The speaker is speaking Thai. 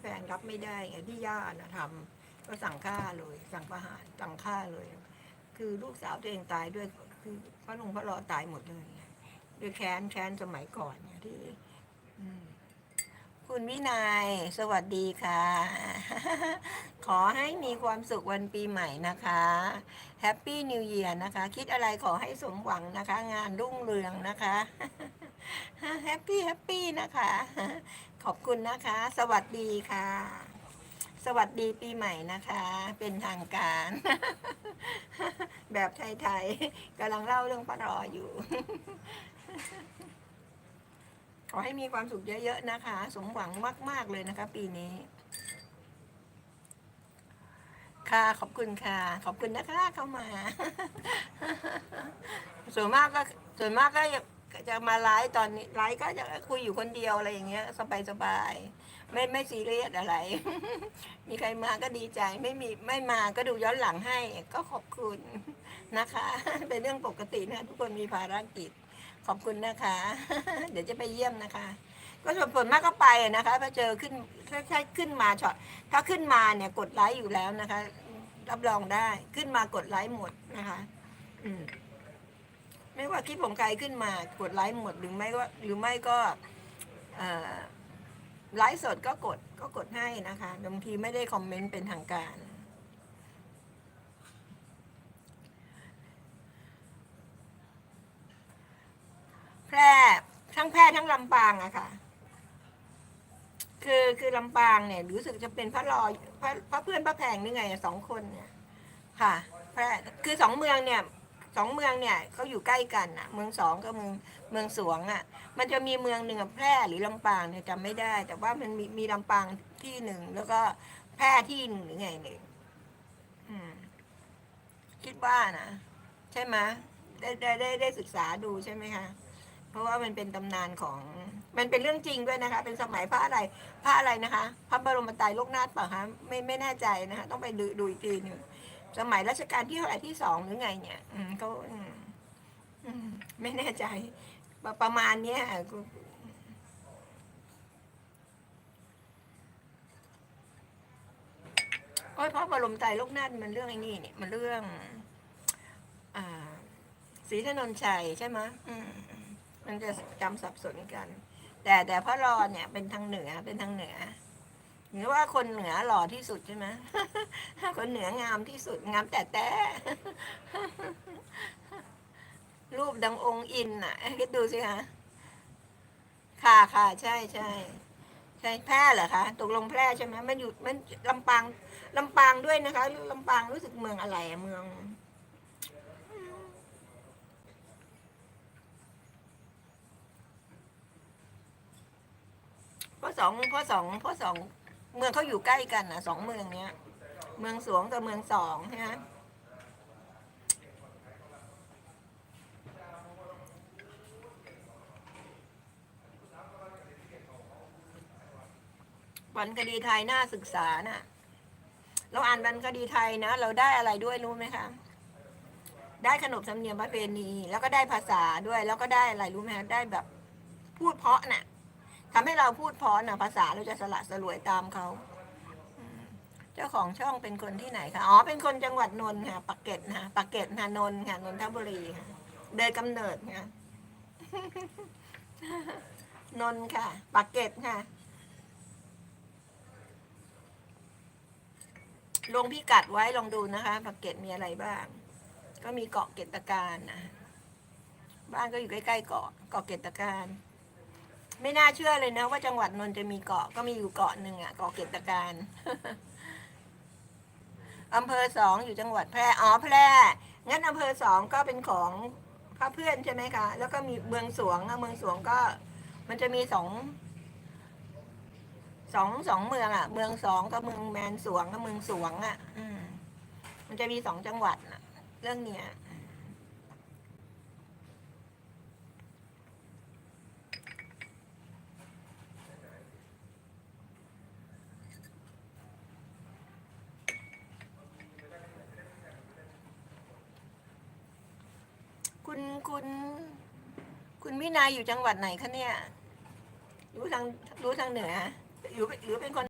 แฟนรับไม่ได้ไงที่ย่านะทำก็สั่งฆ่าเลย สั่งประหารสั่งฆ่าเลย คือลูกสาวตัวเองตายด้วยคือพระลงพระรอตายหมดเลยด้วยแค้นแค้นสมัยก่อนเนี่ยที่คุณวินัยสวัสดีค่ะ ขอให้มีความสุขวันปีใหม่นะคะแฮปปี้นิวเ a ียร์นะคะ คิดอะไรขอให้สมหวังนะคะ งานรุ่งเรืองนะคะ แฮปปี้แฮปปี้นะคะ ขอบคุณนะคะ สวัสดีค่ะ สวัสดีปีใหม่นะคะ เป็นทางการ แบบไทยๆกำลังเล่าเรื่องพระรออยู่ ขอให้มีความสุขเยอะๆนะคะ สมหวังมาก ๆเลยนะคะ ปีนี้ค่ะขอบคุณค่ะ ขอบคุณนะคะเข้ามา ส่วนมากก็ส่วนมากก็ จะมาไลฟ์ตอนนี้ไลฟ์ก็จะคุยอยู่คนเดียวอะไรอย่างเงี้ย สบายสบายไม่ไม่ซีเรียสอะไร มีใครมาก็ดีใจ ไม่มีไม่มาก็ดูย้อนหลังให้ ก็ขอบคุณนะคะ เป็นเรื่องปกตินะ ทุกคนมีภารกิจ ขอบคุณนะคะ เดี๋ยวจะไปเยี่ยมนะคะ ก็ส่วนผลมากก็ไปนะคะพอเจอขึ้นถ้าขึ้นมาช็อตถ้าขึ้นมาเนี่ยกดไลค์อยู่แล้วนะคะ รับรองได้ขึ้นมากดไลค์หมดนะคะ อืม ไม่ว่าคลิปของใครขึ้นมากดไลค์หมดหรือไม่ก็หรือไม่ก็ไลฟ์สดก็กดก็กดให้นะคะบางทีไม่ได้คอมเมนต์เป็นทางการ แพร่ทั้งแพร่ทั้งลำปางอะค่ะคือคือลำปางเนี่ยรู้สึกจะเป็นพระรอพระพระเพื่อนพระแพงนี่ไงสองคนเนี่ยค่ะแพร่คือสองเมืองเนี่ย สองเมืองเนี่ยเขาอยู่ใกล้กันอะเมืองสองกับเมืองเมืองสวงอะมันจะมีเมืองหนึ่งแพร่หรือลำปางเนี่ยจำไม่ได้ แต่ว่ามันมีมีลำปางที่หนึ่งแล้วก็แพร่ที่หนึ่งหรือไงเนี่ยคิดว่านะใช่ไหมได้ได้ได้ได้ศึกษาดูใช่ไหมคะเพราะว่ามันเป็นตำนานของมันเป็นเรื่องจริงด้วยนะคะ เป็นสมัยพระอะไรพระอะไรนะคะ พระบรมไตรโลกนาถเปล่าคะไม่ไม่แน่ใจนะคะต้องไปดูดูอีกทีหนึ่ง สมัยรัชกาลที่เท่าไหร่ที่สองหรือไง เนี่ย อืมเขาอืมไม่แน่ใจ ประประมาณเนี้ยโอ้ยพราะบรมไตรโลกนาถมันเรื่องไอ้นี่เนี่ยมันเรื่องอ่าศรีถนนชัยใช่ไหมอืมมันจะจำสับสนกัน แต่แต่พระรอเนี่ยเป็นทางเหนือเป็นทางเหนือ หรือว่าคนเหนือหล่อที่สุดใช่ไหม คนเหนืองามที่สุดงามแต่แต่รูปดังองค์อินอะคิดดูสิคะค่ะค่ะใช่ใช่ใช่แพร่เหรอคะตกลงแพร่ใช่ไหมมันอยู่มันลำปางลำปางด้วยนะคะลำปางรู้สึกเมืองอะไรเมืองพราะสองพราะสองพราะสอง เมืองเขาอยู่ใกล้กันนะสองเมืองเนี้ย เมืองสวงกับเมืองสองใช่ไหมวรรณคดีไทยน่าศึกษาน่ะ เราอ่านวรรณคดีไทยนะ เราได้อะไรด้วยรู้ไหมคะ ได้ขนบธรรมเนียมประเพณี แล้วก็ได้ภาษาด้วย แล้วก็ได้อะไรรู้ไหมคะได้แบบพูดเพราะน่ะ ทำให้เราพูดพรนะภาษาเราจะสละสลวยตามเขาเจ้าของช่องเป็นคนที่ไหนคะอ๋อเป็นคนจังหวัดนนท์ค่ะปักเกร็ดนะปักเกร็ดนะนนท์ค่ะนนทบุรีค่ะโดยกำเนิดค่ะนนท์ค่ะปักเกร็ดค่ะลงพิกัดไว้ลองดูนะคะปักเกร็ดมีอะไรบ้าง ก็มีเกาะเกตการนะบ้านก็อยู่ใกล้ๆเกาะเกาะเกตการ ไม่น่าเชื่อเลยนะว่าจังหวัดนนท์จะมีเกาะก็มีอยู่เกาะหนึ่งอะเกาะเกตะการอำเภอสองอยู่จังหวัดแพร่อ๋อแพร่งั้นอำเภอสองก็เป็นของพระเพื่อนใช่ไหมคะ แล้วก็มีเมืองสวงเมืองสวงก็ มันจะมีสองสองสองเมืองอะเมืองสองกับเมืองแมนสวงกับเมืองสวงอะอืมมันจะมีสองจังหวัดนะเรื่องเนี้ย คุณคุณ คุณวินัยอยู่จังหวัดไหนคะเนี่ย รู้ทางรู้ทางเหนืออยู่หรือเป็นคน